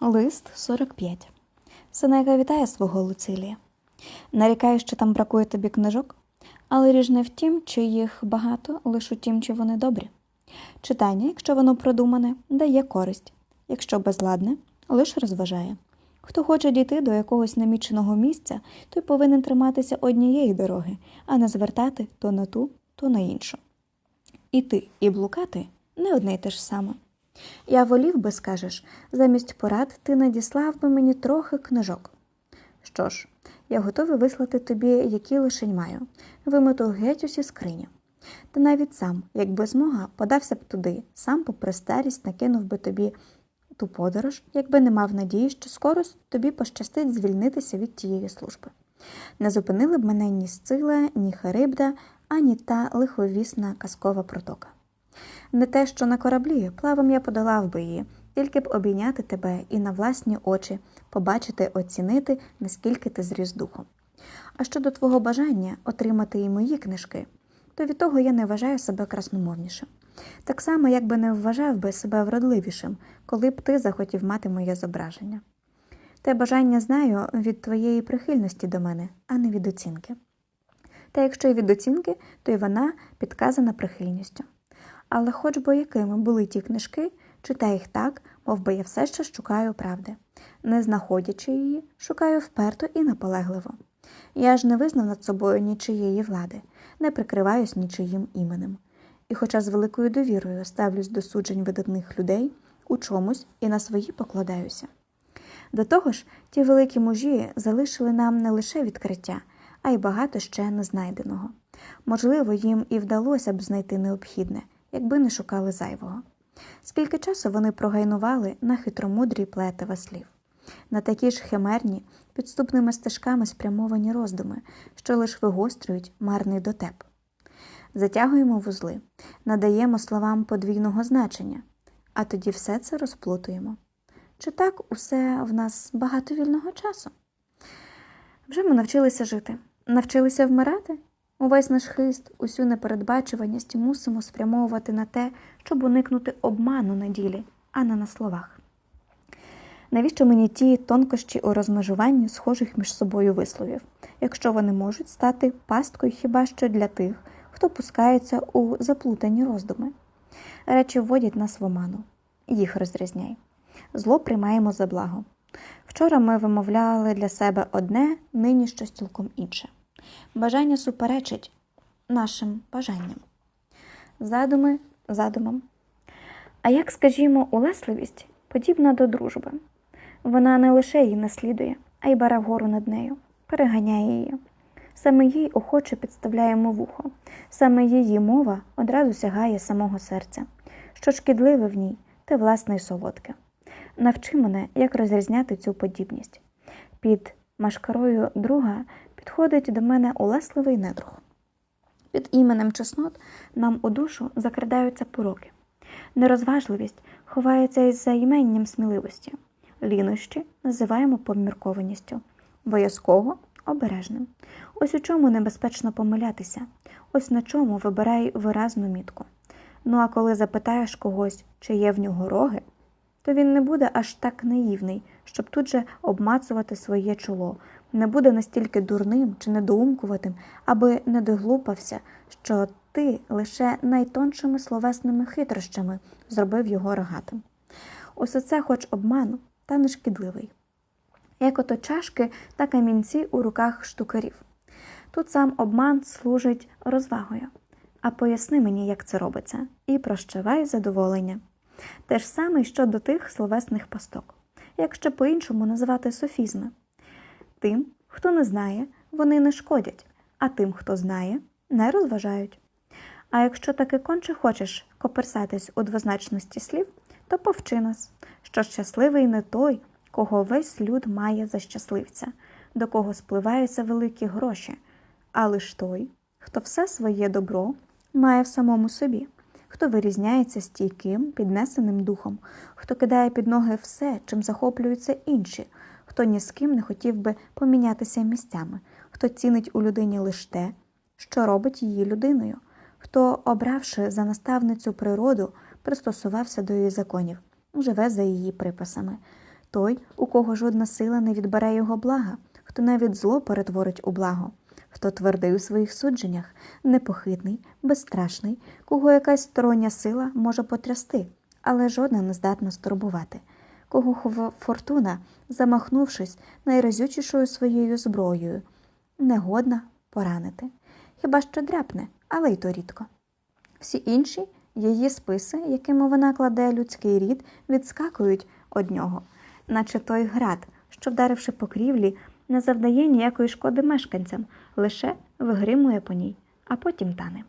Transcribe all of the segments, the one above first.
Лист 45. Сенека вітає свого Луцилія. Нарікає, що там бракує тобі книжок, але ріж не в тім, чи їх багато, лише у тім, чи вони добрі. Читання, якщо воно продумане, дає користь, якщо безладне, лише розважає. Хто хоче дійти до якогось наміченого місця, той повинен триматися однієї дороги, а не звертати то на ту, то на іншу. Іти і блукати не одне й те ж саме. Я волів би, скажеш, замість порад ти надіслав би мені трохи книжок. Що ж, я готовий вислати тобі, які лишень маю, вимету геть усі скрині. Та навіть сам, якби змога, подався б туди, сам попри старість накинув би тобі ту подорож, якби не мав надії, що скоро тобі пощастить звільнитися від тієї служби. Не зупинили б мене ні Сцила, ні Харибда, ані та лиховісна казкова протока. Не те, що на кораблі, плавом я подолав би її, тільки б обійняти тебе і на власні очі побачити, оцінити, наскільки ти зріс духом. А щодо твого бажання отримати і мої книжки, то від того я не вважаю себе красномовнішим. Так само, як би не вважав би себе вродливішим, коли б ти захотів мати моє зображення. Те бажання знаю від твоєї прихильності до мене, а не від оцінки. Та якщо й від оцінки, то й вона підказана прихильністю. Але хоч би якими були ті книжки, читай їх так, мов би я все ще шукаю правди. Не знаходячи її, шукаю вперто і наполегливо. Я ж не визнав над собою нічиєї влади, не прикриваюсь нічиїм іменем. І, хоча з великою довірою ставлюсь до суджень видатних людей, у чомусь і на свої покладаюся. До того ж, ті великі мужі залишили нам не лише відкриття, а й багато ще незнайденого. Можливо, їм і вдалося б знайти необхідне, якби не шукали зайвого. Скільки часу вони прогайнували на хитромудрі плетива слів, на такі ж химерні, підступними стежками спрямовані роздуми, що лиш вигострюють марний дотеп. Затягуємо вузли, надаємо словам подвійного значення, а тоді все це розплутуємо. Чи так усе в нас багато вільного часу? Вже ми навчилися жити, навчилися вмирати. Увесь наш хист, усю непередбачуваність мусимо спрямовувати на те, щоб уникнути обману на ділі, а не на словах. Навіщо мені ті тонкощі у розмежуванні схожих між собою висловів, якщо вони можуть стати пасткою хіба що для тих, хто пускається у заплутані роздуми? Речі вводять нас в оману, їх розрізняй. Зло приймаємо за благо. Вчора ми вимовляли для себе одне, нині щось цілком інше. Бажання суперечить нашим бажанням. Задуми задумам. А як, скажімо, улесливість подібна до дружби. Вона не лише її наслідує, а й бере вгору над нею, переганяє її. Саме їй охоче підставляємо вухо, саме її мова одразу сягає самого серця. Що шкідливе в ній, те власне й солодке. Навчи мене, як розрізняти цю подібність. Під машкарою друга підходить до мене улесливий недруг. Під іменем чеснот нам у душу закрадаються пороки. Нерозважливість ховається із займенням сміливості, лінощі називаємо поміркованістю, боязково обережним. Ось у чому небезпечно помилятися, ось на чому вибирай виразну мітку. Ну а коли запитаєш когось, чи є в нього роги, то він не буде аж так наївний, щоб тут же обмацувати своє чоло, не буде настільки дурним чи недоумкуватим, аби не доглупався, що ти лише найтоншими словесними хитрощами зробив його рогатим. Усе це хоч обман, та не шкідливий. Як ото чашки та камінці у руках штукарів. Тут сам обман служить розвагою. А поясни мені, як це робиться, і прощавай задоволення. Те ж саме щодо тих словесних пасток, якщо по-іншому називати софізми. Тим, хто не знає, вони не шкодять, а тим, хто знає, не розважають. А якщо таки конче хочеш коперсатись у двозначності слів, то повчи нас, що щасливий не той, кого весь люд має за щасливця, до кого спливаються великі гроші, а лиш той, хто все своє добро має в самому собі, хто вирізняється стійким, піднесеним духом, хто кидає під ноги все, чим захоплюються інші, хто ні з ким не хотів би помінятися місцями, хто цінить у людині лише те, що робить її людиною, хто, обравши за наставницю природу, пристосувався до її законів, живе за її приписами. той, у кого жодна сила не відбере його блага, хто навіть зло перетворить у благо, хто твердий у своїх судженнях, непохитний, безстрашний, кого якась стороння сила може потрясти, але жодна не здатна стурбувати, кого хова- фортуна, замахнувшись найразючішою своєю зброєю, негодна поранити. Хіба що дряпне, але й то рідко. Всі інші її списи, якими вона кладе людський рід, відскакують од нього, наче той град, що, вдаривши по крівлі, не завдає ніякої шкоди мешканцям, лише вигримує по ній, а потім тане.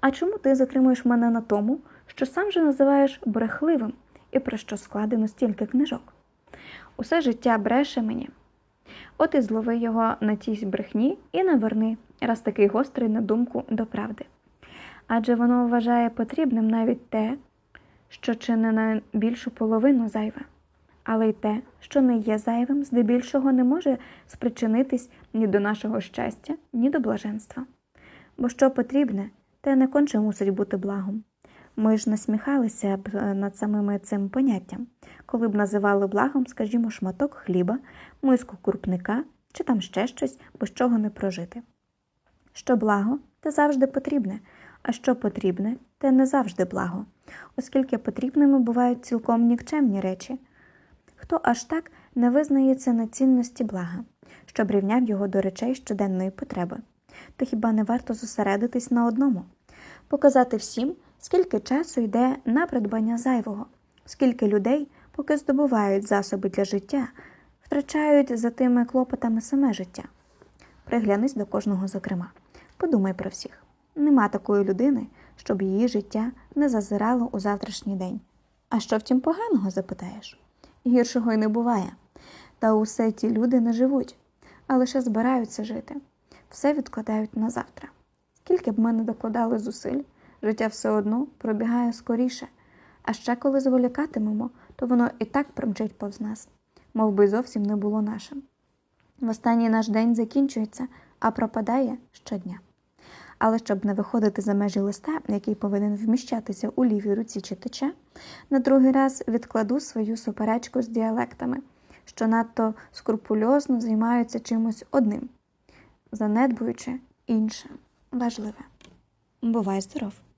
А чому ти затримуєш мене на тому, що сам же називаєш брехливим і про що складено стільки книжок? Усе життя бреше мені. От і злови його на тій брехні і наверни, раз такий гострий на думку до правди. Адже воно вважає потрібним навіть те, що чи не на більшу половину зайве, але й те, що не є зайвим, здебільшого не може спричинитись ні до нашого щастя, ні до блаженства. Бо що потрібне, те не конче мусить бути благом. Ми ж насміхалися б е, над самими цим поняттям, коли б називали благом, скажімо, шматок хліба, миску курпника чи там ще щось, без чого не прожити. Що благо, те завжди потрібне, а що потрібне, те не завжди благо, оскільки потрібними бувають цілком нікчемні речі. Хто аж так не визнається на цінності блага, щоб рівняв його до речей щоденної потреби, то хіба не варто зосередитись на одному, показати всім, скільки часу йде на придбання зайвого, скільки людей, поки здобувають засоби для життя, втрачають за тими клопотами саме життя. Приглянись до кожного зокрема. Подумай про всіх. Нема такої людини, щоб її життя не зазирало у завтрашній день. А що втім поганого, запитаєш? Гіршого й не буває. Та усе ті люди не живуть, а лише збираються жити. Все відкладають на завтра. Скільки б ми не докладали зусиль, життя все одно пробігає скоріше, а ще коли зволікатимемо, то воно і так промчить повз нас, мов би зовсім не було нашим. В останній наш день закінчується, а пропадає щодня. Але щоб не виходити за межі листа, який повинен вміщатися у лівій руці читача, на другий раз відкладу свою суперечку з діалектами, що надто скрупульозно займаються чимось одним, занедбуючи інше важливе. Бувай здоров!